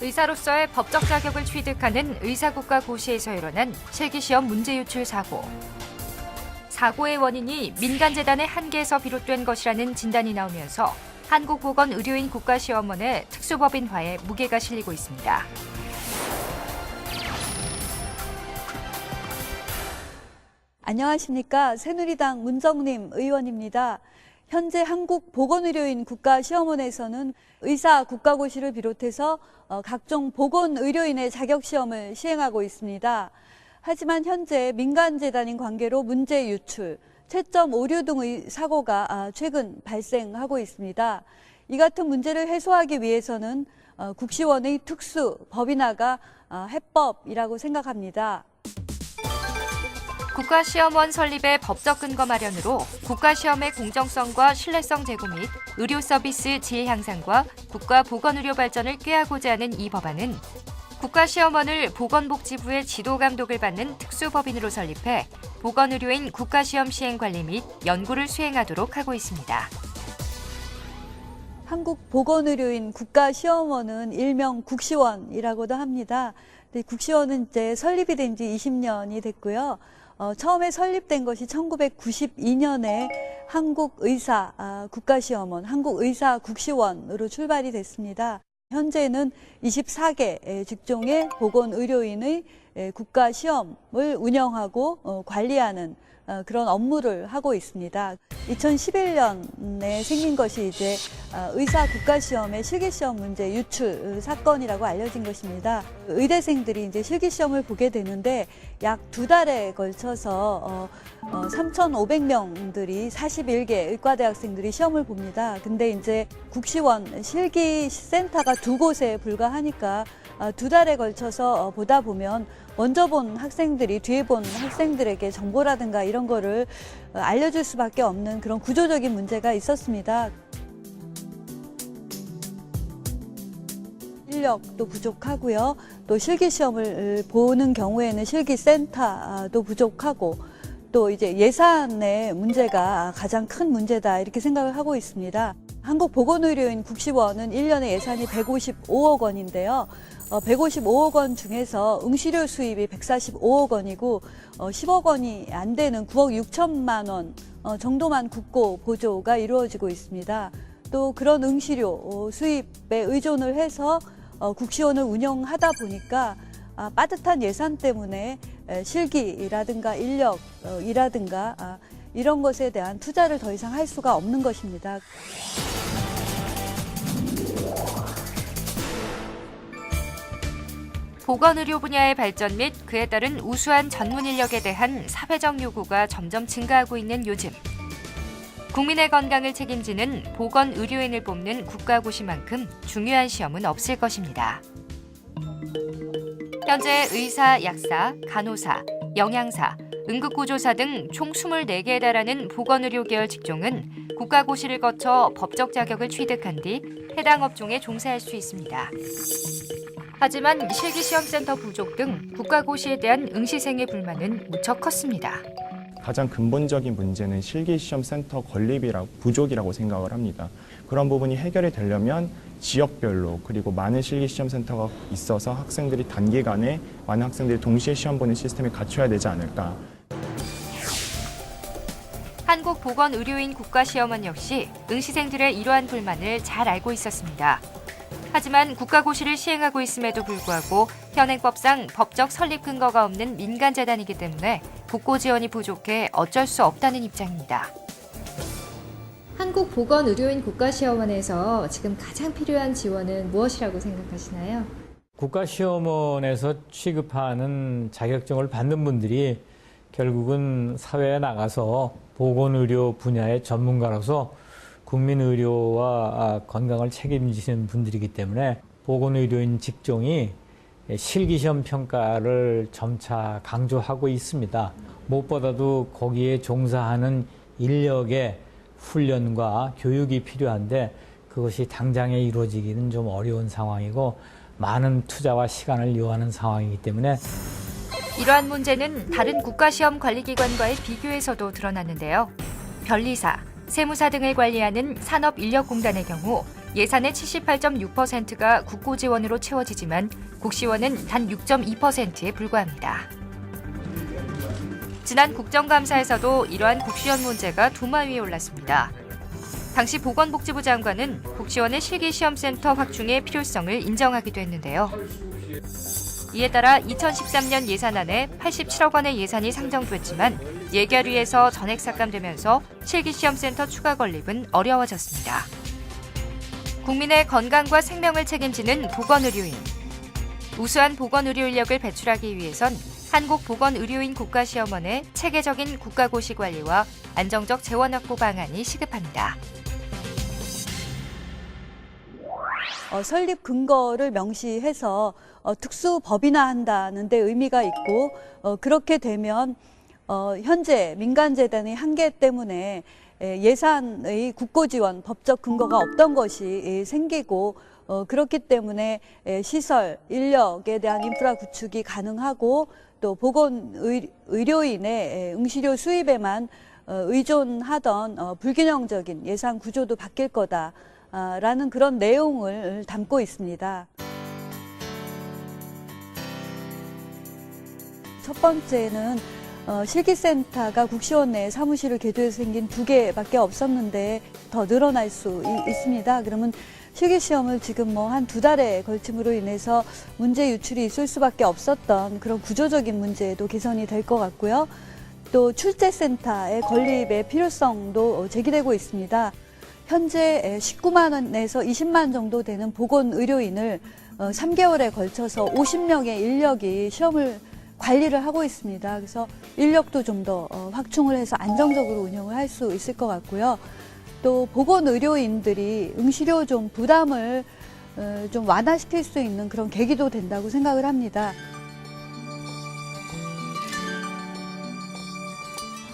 의사로서의 법적 자격을 취득하는 의사국가 고시에서 일어난 실기시험 문제 유출 사고. 사고의 원인이 민간재단의 한계에서 비롯된 것이라는 진단이 나오면서 한국보건의료인 국가시험원의 특수법인화에 무게가 실리고 있습니다. 안녕하십니까. 새누리당 문정림 의원입니다. 현재 한국 보건의료인 국가시험원에서는 의사 국가고시를 비롯해서 어, 각종 보건의료인의 자격시험을 시행하고 있습니다. 하지만 현재 민간재단인 관계로 문제 유출, 채점 오류 등의 사고가 아, 최근 발생하고 있습니다. 이 같은 문제를 해소하기 위해서는 어, 국시원의 특수 법인화가 아, 해법이라고 생각합니다. 국가시험원 설립의 법적 근거 마련으로 국가시험의 공정성과 신뢰성 제고 및 의료 서비스 질 향상과 국가 보건의료 발전을 꾀하고자 하는 이 법안은 국가시험원을 보건복지부의 지도 감독을 받는 특수법인으로 설립해 보건의료인 국가시험 시행 관리 및 연구를 수행하도록 하고 있습니다. 한국보건의료인 국가시험원은 일명 국시원이라고도 합니다. 국시원은 이제 설립이 된 지 20년이 됐고요. 어, 처음에 설립된 것이 1992년에 한국의사 아, 국가시험원, 한국의사국시원으로 출발이 됐습니다. 현재는 24개 직종의 보건의료인의 에, 국가시험을 운영하고 어, 관리하는 어, 그런 업무를 하고 있습니다. 2011년에 생긴 것이 이제 어, 의사 국가시험의 실기시험 문제 유출 사건이라고 알려진 것입니다. 의대생들이 이제 실기시험을 보게 되는데 약 두 달에 걸쳐서 어, 어, 3,500명들이 41개 의과대 학생들이 시험을 봅니다. 근데 이제 국시원 실기센터가 두 곳에 불과하니까 아, 두 달에 걸쳐서 어, 보다 보면 먼저 본 학생들이 뒤에 본 학생들에게 정보라든가 이런 거를 어, 알려줄 수밖에 없는 그런 구조적인 문제가 있었습니다. 인력도 부족하고요. 또 실기 시험을 보는 경우에는 실기 센터도 부족하고 또 이제 예산의 문제가 가장 큰 문제다 이렇게 생각을 하고 있습니다. 한국보건의료인 국시원은 1년에 예산이 155억 원인데요. 어, 155억 원 중에서 응시료 수입이 145억 원이고 어, 10억 원이 안 되는 9억 6천만 원 어, 정도만 국고 보조가 이루어지고 있습니다. 또 그런 응시료 어, 수입에 의존을 해서 어, 국시원을 운영하다 보니까 아, 빠듯한 예산 때문에 에, 실기라든가 인력이라든가 아, 이런 것에 대한 투자를 더 이상 할 수가 없는 것입니다. 보건의료 분야의 발전 및 그에 따른 우수한 전문 인력에 대한 사회적 요구가 점점 증가하고 있는 요즘. 국민의 건강을 책임지는 보건 의료인을 뽑는 국가고시만큼 중요한 시험은 없을 것입니다. 현재 의사, 약사, 간호사, 영양사, 응급구조사 등 총 24개에 달하는 보건의료 계열 직종은 국가고시를 거쳐 법적 자격을 취득한 뒤 해당 업종에 종사할 수 있습니다. 하지만 실기시험센터 부족 등 국가고시에 대한 응시생의 불만은 무척 컸습니다. 가장 근본적인 문제는 실기시험 센터 건립이라고 부족이라고 생각을 합니다. 그런 부분이 해결이 되려면 지역별로 그리고 많은 실기시험 센터가 있어서 학생들이 단기간에 많은 학생들이 동시에 시험 보는 시스템이 갖춰야 되지 않을까. 한국보건의료인 국가시험원 역시 응시생들의 이러한 불만을 잘 알고 있었습니다. 하지만 국가고시를 시행하고 있음에도 불구하고 현행법상 법적 설립 근거가 없는 민간재단이기 때문에 국고 지원이 부족해 어쩔 수 없다는 입장입니다. 한국보건의료인 국가시험원에서 지금 가장 필요한 지원은 무엇이라고 생각하시나요? 국가시험원에서 취급하는 자격증을 받는 분들이 결국은 사회에 나가서 보건의료 분야의 전문가로서 국민의료와 건강을 책임지시는 분들이기 때문에 보건의료인 직종이 실기시험 평가를 점차 강조하고 있습니다. 무엇보다도 거기에 종사하는 인력의 훈련과 교육이 필요한데 그것이 당장에 이루어지기는 좀 어려운 상황이고 많은 투자와 시간을 요하는 상황이기 때문에 이러한 문제는 다른 국가시험 관리기관과의 비교에서도 드러났는데요. 변리사, 세무사 등을 관리하는 산업인력공단의 경우 예산의 78.6%가 국고 지원으로 채워지지만 국시원은 단 6.2%에 불과합니다. 지난 국정감사에서도 이러한 국시원 문제가 두마 위에 올랐습니다. 당시 보건복지부 장관은 국시원의 실기시험센터 확충의 필요성을 인정하기도 했는데요. 이에 따라 2013년 예산안에 87억 원의 예산이 상정됐지만 예결위에서 전액 삭감되면서 실기시험센터 추가 건립은 어려워졌습니다. 국민의 건강과 생명을 책임지는 보건의료인. 우수한 보건의료 인력을 배출하기 위해선 한국보건의료인 국가시험원의 체계적인 국가고시 관리와 안정적 재원 확보 방안이 시급합니다. 어, 설립 근거를 명시해서 어, 특수 법인화한다는 데 의미가 있고 어, 그렇게 되면 어, 현재 민간재단의 한계 때문에 에, 예산의 국고 지원 법적 근거가 없던 것이 에, 생기고 어, 그렇기 때문에 에, 시설 인력에 대한 인프라 구축이 가능하고 또 보건 의, 의료인의 에, 응시료 수입에만 어, 의존하던 어, 불균형적인 예산 구조도 바뀔 거다. 아, 라는 그런 내용을 담고 있습니다. 첫 번째는 어, 실기센터가 국시원 내에 사무실을 개조해서 생긴 두 개밖에 없었는데 더 늘어날 수 이- 있습니다. 그러면 실기 시험을 지금 뭐 한 두 달에 걸침으로 인해서 문제 유출이 있을 수밖에 없었던 그런 구조적인 문제도 개선이 될 것 같고요. 또 출제센터의 건립의 필요성도 어, 제기되고 있습니다. 현재 19만 원에서 20만 정도 되는 보건 의료인을 3개월에 걸쳐서 50명의 인력이 시험을 관리를 하고 있습니다. 그래서 인력도 좀 더 확충을 해서 안정적으로 운영을 할 수 있을 것 같고요. 또 보건 의료인들이 응시료 좀 부담을 어, 좀 완화시킬 수 있는 그런 계기도 된다고 생각을 합니다.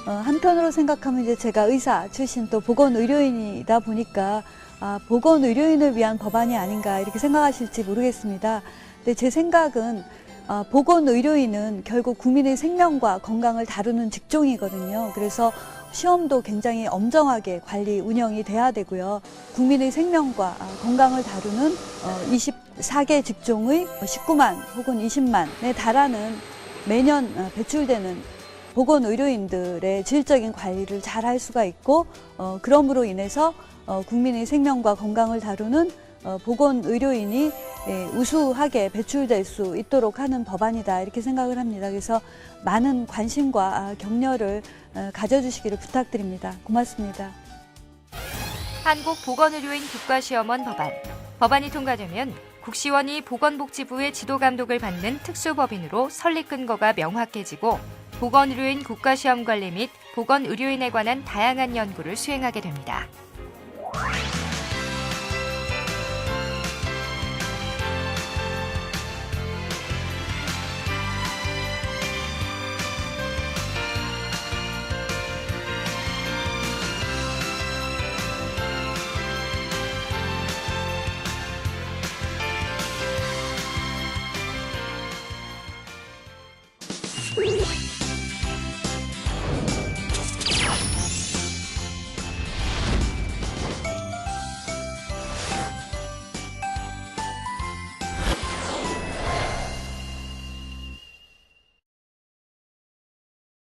어, 한편으로 생각하면 이제 제가 의사 출신 또 보건 의료인이다 보니까 아, 보건 의료인을 위한 법안이 아닌가 이렇게 생각하실지 모르겠습니다. 근데 제 생각은 아, 보건 의료인은 결국 국민의 생명과 건강을 다루는 직종이거든요. 그래서 시험도 굉장히 엄정하게 관리 운영이 돼야 되고요. 국민의 생명과 아, 건강을 다루는 어, 24개 직종의 19만 혹은 20만에 달하는 매년 어, 배출되는 보건 의료인들의 질적인 관리를 잘 할 수가 있고 어, 그럼으로 인해서 어, 국민의 생명과 건강을 다루는 어, 보건 의료인이 예, 우수하게 배출될 수 있도록 하는 법안이다 이렇게 생각을 합니다. 그래서 많은 관심과 아, 격려를 어, 가져주시기를 부탁드립니다. 고맙습니다. 한국 보건의료인 국가시험원 법안. 법안이 통과되면 국시원이 보건복지부의 지도 감독을 받는 특수법인으로 설립 근거가 명확해지고 보건의료인 국가시험 관리 및 보건의료인에 관한 다양한 연구를 수행하게 됩니다.